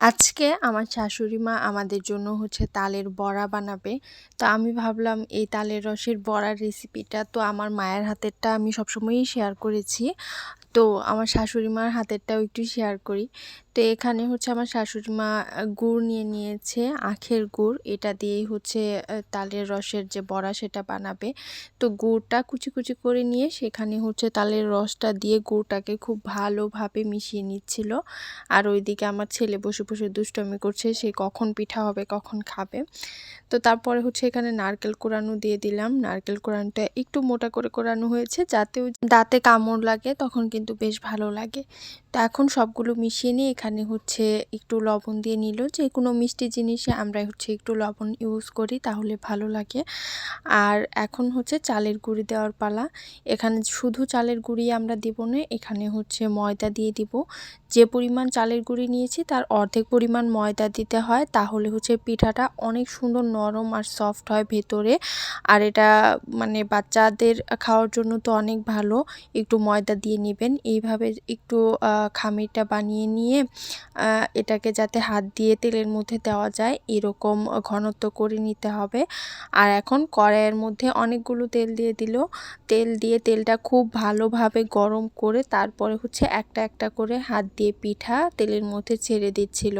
আজকে আমার শাশুড়ি মা আমাদের জন্য হচ্ছে তালের বড়া বানাবে। তো আমি ভাবলাম এই তালের রসের বড়ার রেসিপিটা তো আমার মায়ের হাতেরটা আমি সবসময়ই শেয়ার করেছি। তো আমার শাশুড়ি মার হাতেরটাও একটু শেয়ার করি। তো এখানে হচ্ছে আমার শাশুড়ি মা গুড় নিয়ে নিয়েছে, আখের গুড়। এটা দিয়েই হচ্ছে তালের রসের যে বড়া সেটা বানাবে। তো গুড়টা কুচি কুচি করে নিয়ে সেখানে হচ্ছে তালের রসটা দিয়ে গুড়টাকে খুব ভালোভাবে মিশিয়ে নিচ্ছিল। আর ওইদিকে আমার ছেলে বসে বসে দুষ্টমি করছে, সে কখন পিঠা হবে, কখন খাবে। তো তারপরে হচ্ছে এখানে নারকেল কোরানো দিয়ে দিলাম। নারকেল কোরানোটা একটু মোটা করে কোরানো হয়েছে, যাতে দাঁতে কামড় লাগে, তখন কিন্তু বেশ ভালো লাগে। তো এখন সবগুলো মিশিয়ে নিয়ে এখানে হচ্ছে একটু লবণ দিয়ে নিল। যে কোনো মিষ্টি জিনিসে আমরা হচ্ছে একটু লবণ ইউজ করি, তাহলে ভালো লাগে। আর এখন হচ্ছে চালের গুঁড়ি দেওয়ার পালা। এখানে শুধু চালের গুঁড়ি আমরা দিব না, এখানে হচ্ছে ময়দা দিয়ে দিব। যে পরিমাণ চালের গুঁড়ি নিয়েছি, তার অর্ধেক পরিমাণ ময়দা দিতে হয়, তাহলে হচ্ছে পিঠাটা অনেক সুন্দর নরম আর সফট হয় ভেতরে। আর এটা মানে বাচ্চাদের খাওয়ার জন্য তো অনেক ভালো, একটু ময়দা দিয়ে নেবেন। এইভাবে একটু খামিরটা বানিয়ে নিয়ে এটাকে যাতে হাত দিয়ে তেলের মধ্যে দেওয়া যায়, এরকম ঘনত্ব করে নিতে হবে। আর এখন কড়াইয়ের মধ্যে অনেকগুলো তেল দিয়ে দিল। তেল দিয়ে তেলটা খুব ভালোভাবে গরম করে তারপরে হচ্ছে একটা একটা করে হাত দিয়ে পিঠা তেলের মধ্যে ছেড়ে দিচ্ছিল।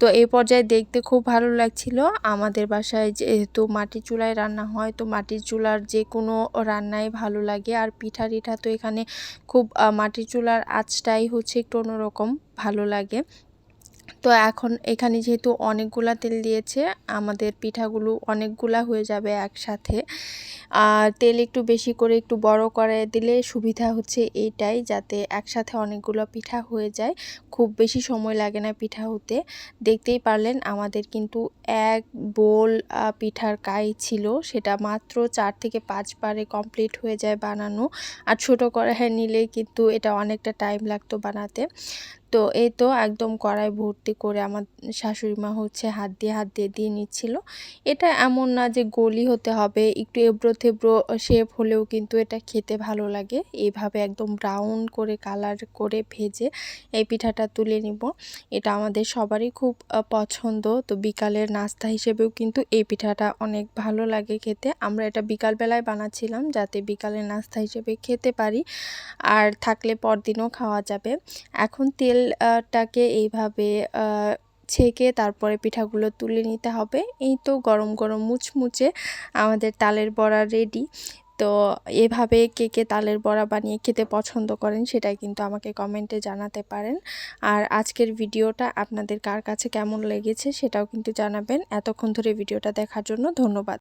তো এই পর্যায়ে দেখতে খুব ভালো লাগছিল। আমাদের বাসায় যেহেতু মাটির চুলায় রান্না হয়, তো মাটির চুলার যে কোনো রান্নাই ভালো লাগে। আর পিঠা টিঠা তো এখানে খুব মাটির চুলার আঁচটাই হচ্ছে একটু অন্যরকম, ভালো লাগে। তো এখন এখানে যেহেতু অনেকগুলা তেল দিয়েছে, আমাদের পিঠাগুলো অনেকগুলা হয়ে যাবে একসাথে। আর তেল একটু বেশি করে একটু বড় করে দিলে সুবিধা হচ্ছে এইটাই যাতে একসাথে অনেকগুলো পিঠা হয়ে যায়। খুব বেশি সময় লাগে না পিঠা হতে। দেখতেই পারলেন, আমাদের কিন্তু এক বোল পিঠার কাই ছিল, সেটা মাত্র চার থেকে পাঁচ বারে কমপ্লিট হয়ে যায় বানানো। আর ছোটো কড়াই নিলে কিন্তু এটা অনেকটা টাইম লাগতো বানাতে। তো এই তো একদম কড়াই ভর্তি করে আমার শাশুড়ি মা হচ্ছে হাত দিয়ে হাত দিয়ে দিয়ে নিচ্ছিল। এটা এমন না যে গলি হতে হবে, একটু এবড়ো থেবড়ো শেপ হলেও কিন্তু এটা খেতে ভালো লাগে। এইভাবে একদম ব্রাউন করে কালার করে ভেজে এই পিঠাটা তুলে নিব। এটা আমাদের সবারই খুব পছন্দ। তো বিকালের নাস্তা হিসেবেও কিন্তু এই পিঠাটা অনেক ভালো লাগে খেতে। আমরা এটা বিকালবেলায় বানাচ্ছিলাম যাতে বিকালের নাস্তা হিসেবে খেতে পারি। আর থাকলে পরদিনও খাওয়া যাবে। এখন তেলটাকে এইভাবে ছেঁকে তারপরে পিঠাগুলো তুলে নিতে হবে। এই তো গরম গরম মুচমুচে আমাদের তালের বড়া রেডি তো এভাবে কে কে তালের বড়া বানিয়ে খেতে পছন্দ করেন সেটা কিন্তু আমাকে কমেন্টে জানাতে পারেন। আর আজকের ভিডিওটা আপনাদের কার কাছে কেমন লেগেছে সেটাও কিন্তু জানাবেন। এতক্ষণ ধরে ভিডিওটা দেখার জন্য ধন্যবাদ।